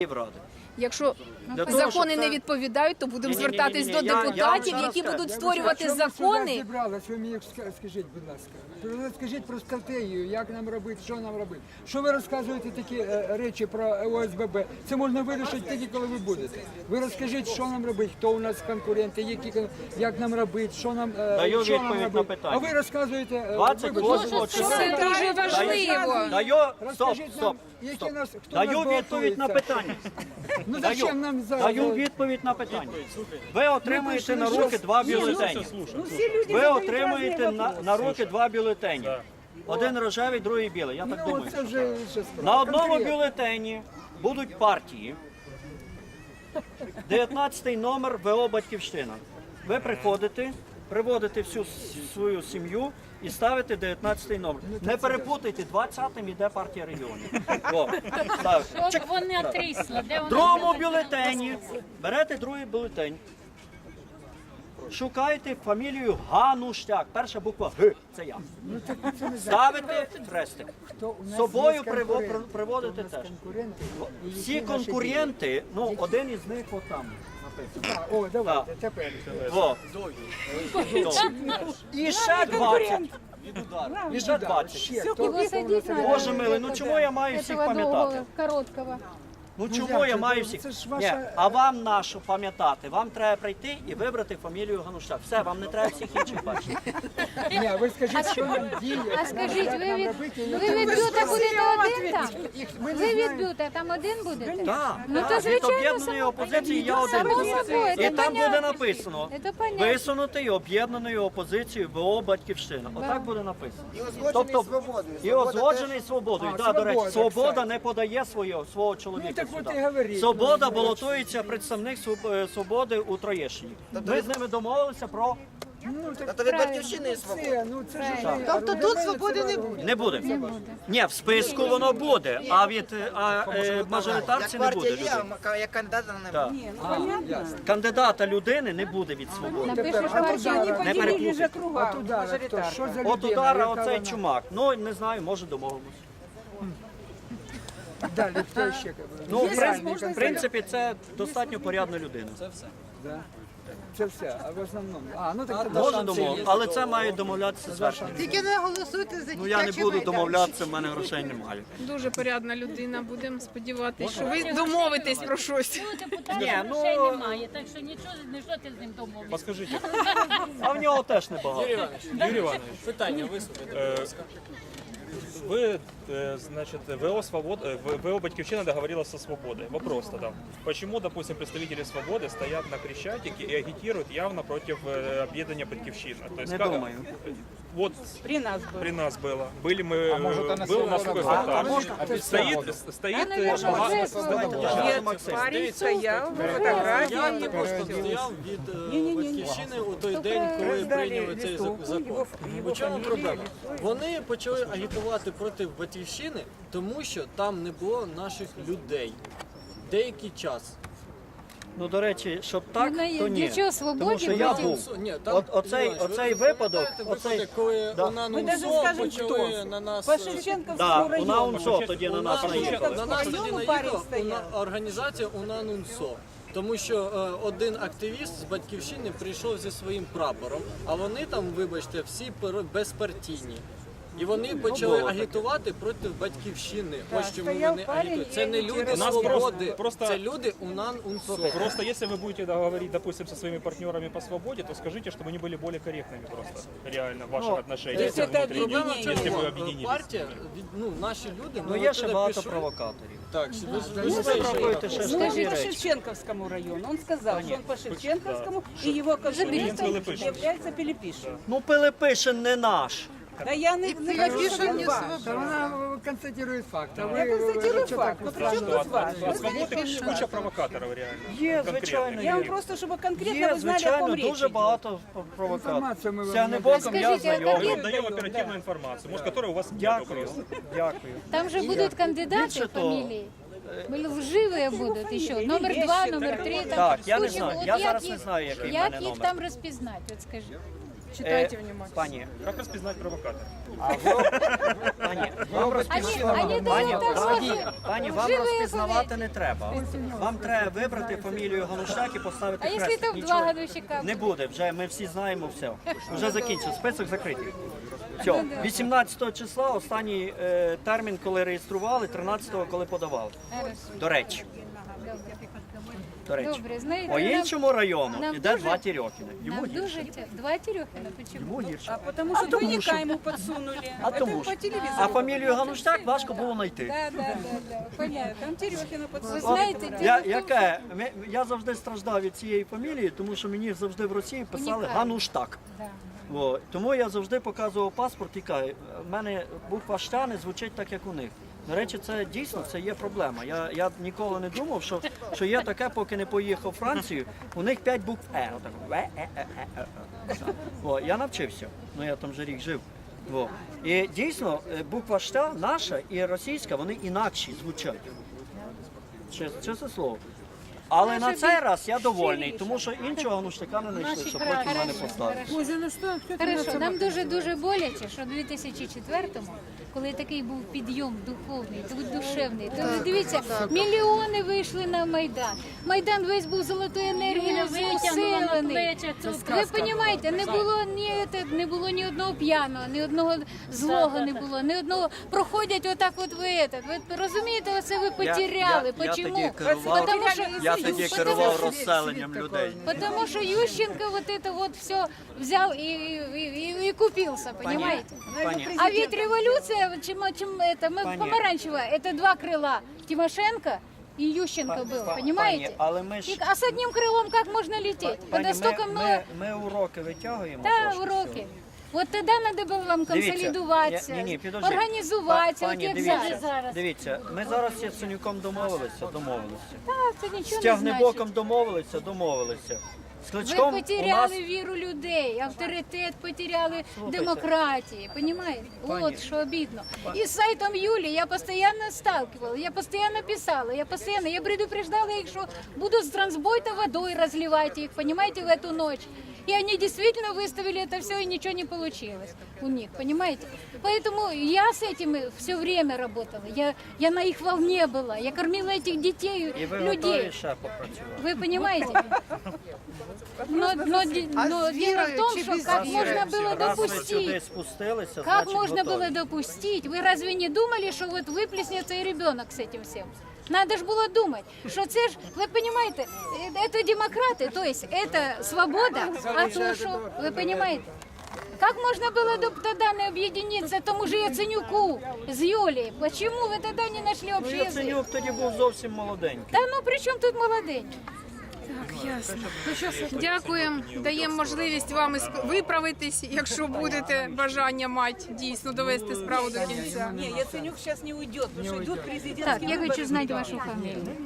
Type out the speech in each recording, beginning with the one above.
Київради. Якщо Для того, закони щоб не це- відповідають, то будемо Ні-ні-ні-ні, звертатись до я- я вам депутатів, зараз які скажу. будуть створювати Якщо ми сюди закони. зібрались, ви мені ска- скажіть, будь ласка, ви скажіть про стратегію, як нам робити, що нам робити. Що ви розказуєте такі е, речі про ОСББ? Це можна вирішити тоді, коли ви будете. Ви розкажіть, що нам робити, хто у нас конкуренти, які кон- як нам робити, що нам е, Даю що нам відповідь на робити. питання. А ви розказуєте е, 28 вибачте, числа. Це дуже важливо. Даю, стоп, Розкажіть стоп, нам, які стоп. нас хто Даю нас відповідь на питання. Ну Даю, зачем нам за даю відповідь на питання. Ви отримаєте Ну, на руки два Ні, ну, бюлетені. Ну, Ви отримаєте на, на руки два бюлетені. Один рожевий, другий білий. Я так Ну, думаю. це вже справа. На одному Конкретно. бюлетені будуть партії. 19 номер ВО Батьківщина. Ви приходите, приводите всю свою сім'ю і ставите 19 номер. Не перепутайте, 20-м іде партія регіонів. О, ставите. От вони трісла, де В вони? другому бюлетені берете другий бюлетень. Шукайте фамілію Гануштяк. Перша буква Г. Це я. Ставите хрестик. Хто З собою приво- приводите теж. Всі конкуренти, ну один із них отам О, давайте, тепер. Во. І ще 20. І ще 20. Ще, хто- Его хто у садить нас надо. Боже милий, ну чому я маю всіх пам'ятати? короткого. Ну чому я маю Ну, всіх? це ж Ні, а вам нашу пам'ятати? Вам треба прийти і вибрати фамілію Гануша. Все, вам не треба всіх інших бачити. Ні, ви скажіть, що нам діє. А скажіть, ви нам від, і ви від бюта будете один там? Ви від бюта там один будете? Так, Ну, то, від звичайно, об'єднаної само- опозиції я один Само собою, І це там буде понятно. написано Це понятно. висунутий об'єднаною опозицією ВО Батьківщина. Отак буде написано. І узгоджений свободою. І Свобода узгоджений свободою. А, Да, до речі, «Свобода», свобода кстати. не подає свого, свого чоловіка. Ну, сюди. Свобода Ну, балотується представник е, свободи у Троєщині. Ми з ними домовилися про Ну, так Та від батьківщини є свобода. ну це ж... Тобто тут свободи не буде. не буде. Ні, в списку воно буде, а від е, а, е, мажоритарці Як не буде. партія є, людини. а як кандидата не Так. буде. Кандидата людини не буде від свободи. Напишеш а партію. туди- Не переплутайте. От удара, хто? Що за людина? От удара яка оцей вона? чумак. Ну не знаю, може домовимось. Далі, хто ще? Ну, в принципі, в принципі, це достатньо порядна людина. Це Да. Це все, а в основному. А, ну так тоді Може шанси домовитися, є. але це має домовлятися зверху. Тільки не голосуйте за Ну я не буду домовлятися, в мене грошей немає. Дуже порядна людина. Будемо сподіватися, що ви домовитесь про щось. У Ні, ну- грошей немає, так що нічого не що ти з ним домовився. Подскажите, А в нього теж небагато. Юрий Иванович, питание висловите. Вы, э, значит, ВО Свобода, э, В- ВО Батьківщина договорилась со Свободой. Вопрос тогда. Почему, допустим, представители Свободы стоят на Крещатике и агитируют явно против э, объединения Батьківщина? То есть Не как- думаю. Вот При нас был. при нас было. Были мы, был у нас такой фотограф. Стоит, стоит, э, наверное, бага- уже стоит- Нет, Максим, парень стоял, фотографии. Я також стояв від е, батьківщини у той день, коли прийняли цей зак- закон. У чому проблема? Вони почали агітувати проти батьківщини, тому що там не було наших людей деякий час. Ну, до речі, щоб так, Ну, то ні. чого свободі Тому що я був. Ні, там, От, оцей, Іванович, ви оцей випадок, оцей, коли Да. Даже НУНСО скажем, почали на нас... По да, у району. НАУНСО тоді на нас наїхали. На нас тоді району наїхала. УНА- організація УНА НУНСО. Тому що е, один активіст з батьківщини прийшов зі своїм прапором, а вони там, вибачте, всі пер- безпартійні. І вони почали було таке. агітувати проти батьківщини. Ось чому стояв вони парень агітують. і Це не люди агітував. У нас свободи, просто- просто- це люди УНАН УНСО. Просто если вы будете говорить, допустим, со своими партнерами по свободе, то скажите, чтобы они были более корректными просто, реально, в ваших отношениях. если это внутренних, Проблема в если чому? вы объединились. Партія, від- ну, наші люди, Ну ми є оттуда ще багато пішли. провокаторів. Так, ви, ви, Ну, ви ви знаєте, пробуєте що ще Ну, свої он по речі. Шевченковскому району. Он сказал, что он по Шевченковскому, и его Він конкурентом Пилипишин. является Пилипишин. Ну, Пилипишин не наш. Да я не, не говорю, что он ваш. Та вона констатує факт. А ви, Я констатирую що факт. так Ну, при чем тут ваш? От свободи куча провокаторів реально. Є, конкретних. звичайно, Я вам є. просто, чтобы конкретно Є, вы знали, о звичайно, ком речь дуже идет. багато провокаторів. Інформацію ми З вам Тягнебоком я Скажіть, а знайомий. Мы даем оперативную информацию, может, которой у вас нет Дякую, просто. дякую. Там же будут кандидаты Більше того, фамилии. Были лживые будут еще. Номер два, номер три. Там Так, я не куча. знаю. От Я як зараз їх- не знаю, який в Як мене їх номер. там розпізнати? От скажи. Читайте Е, внимательно. Пані, Как распознать провокатора? а пані, вам розпізнавати, вони пані, так пані, зовсім пані, вам живі розпізнавати не треба. Вам треба вибрати фамілію Гануштяк і поставити А якщо там Нічого. два гадущика? Не буде, вже ми всі знаємо все. Вже закінчив, список закритий. Все, 18 числа останній е, термін, коли реєстрували, 13-го, коли подавали. До речі. До речі. Добре, знаєте, По нам- іншому району нам іде дуже- два Тірьохіни. Йому Нам гірше. дуже тя- два Терехина, почему? Йому гірше. А потому что тому двойника що- ему подсунули. А Это тому по ж. телевизору. А фамілію Гануштяк важко було знайти. Да, да, да, да. Понятно. Там Терехина Ви подсунули. знаєте, Я, в яке? Ми- Я завжди страждав від цієї фамілії, тому що мені завжди в Росії писали Унікально. Гануштак. Да. О, тому я завжди показував паспорт і кажу, в мене буква «ща» не звучить так, як у них. До речі, це дійсно це є проблема. Я, я ніколи не думав, що, що є таке, поки не поїхав в Францію. У них п'ять букв Е. Ве, е, е, е. О, я навчився. Ну я там вже рік жив. О. І дійсно буква «ща» наша і російська, вони інакші звучать. Чес- Чесне слово. Але на цей раз я довольний, тому що іншого гануштика не знайшли, що потім мене поставити. Хорошо, нам дуже дуже боляче, що в 2004-му, коли такий був підйом духовний, ду- душевний, то ви дивіться, мільйони вийшли на майдан. Майдан весь був золотою енергією Витягнула на усилений. Ви розумієте, не було ні те- не було ні одного п'яного, ні одного злого не було, ні одного проходять отак. От ви этот. Ви розумієте, оце ви потеряли. що Я тоді керував розселенням людей. Потому что Ющенко вот это вот все взял и, и, и- и купился, понимаете? Пані, А ведь революция, чем, чем это, мы Пані. помаранчевая, это два крыла. Тимошенко и Ющенко был, па- понимаете? пані, але ми И- ж а с одним крылом как можно лететь? пані, Когда столько ми, много... ми, ми уроки витягуємо. Да, трошки уроки. всього. Вот тогда надо было вам Дивіться, консолідуватися, я- ні, ні, підожди. організуватися, Па- от Пані, як дивіться, зараз. дивіться, ми зараз з Яценюком домовилися, домовилися. Так, це З нічого не значить. Тягнебоком домовилися, домовилися. З Ви Кличком у потеряли нас... віру людей, авторитет потеряли Слухайте. демократии, понимаете? Пані. Вот что обидно. И с сайтом Юли я постоянно сталкивала, я постоянно писала, я постоянно, я предупреждала их, что буду с трансбойта водой разливать их, понимаете, в эту ночь. И они действительно выставили это все, и ничего не получилось у них, понимаете? Поэтому я с этим все время работала, я, я на их волне была, я кормила этих детей, І ви людей. готові ще попрацювати. Вы понимаете? Но, но, ди- А но с дело в верой том, чи что без как веры? можно было Раз ви сюди допустить? спустилися, Как значить можно готові. было допустить? Вы разве не думали, что вот выплеснется и ребенок с этим всем? Надо же было думать, что це ж, вы понимаете, э, это демократы, то есть это свобода, а то что, вы понимаете? Как можно было доп- тогда не объединиться тому же Яценюку с Юлей? Почему вы тогда не нашли Ну, общий язык? Яценюк тоді був зовсім молоденький. Да ну при чем тут молоденький? Дякуємо. Даємо можливість вам ісп- виправитись, якщо будете бажання мати дійсно довести справу до кінця. Не, Яценюк сейчас не уйдет, потому что идут президентские Так, я выборы. хочу знать вашу фамилию.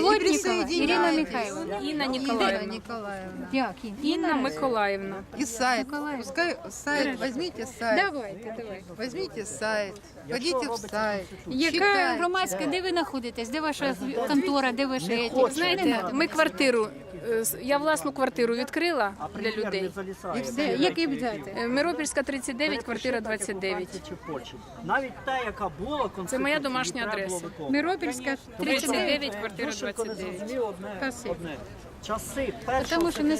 Плотникова Ирина. Михайловна. Інна Ніколаївна. Николаевна. Як? Інна? Інна Миколаївна. И сайт. Пускай сайт, возьмите сайт. Давайте, давайте. Возьмите сайт. Войдите в сайт. Яка Читайте. громадська, де ви знаходитесь? Де ваша контора, де ваші еті? Знаєте, ми квартиру, е, я власну квартиру відкрила для людей. І все. Які взяти? Е, Миропільська 39, квартира 29. Чи в Польщі. Навіть та, яка була Це моя домашня адреса. Миропільська 39. 39, квартира 29. зрозумів одне, Спасибо. одне. Часи першого Тому що не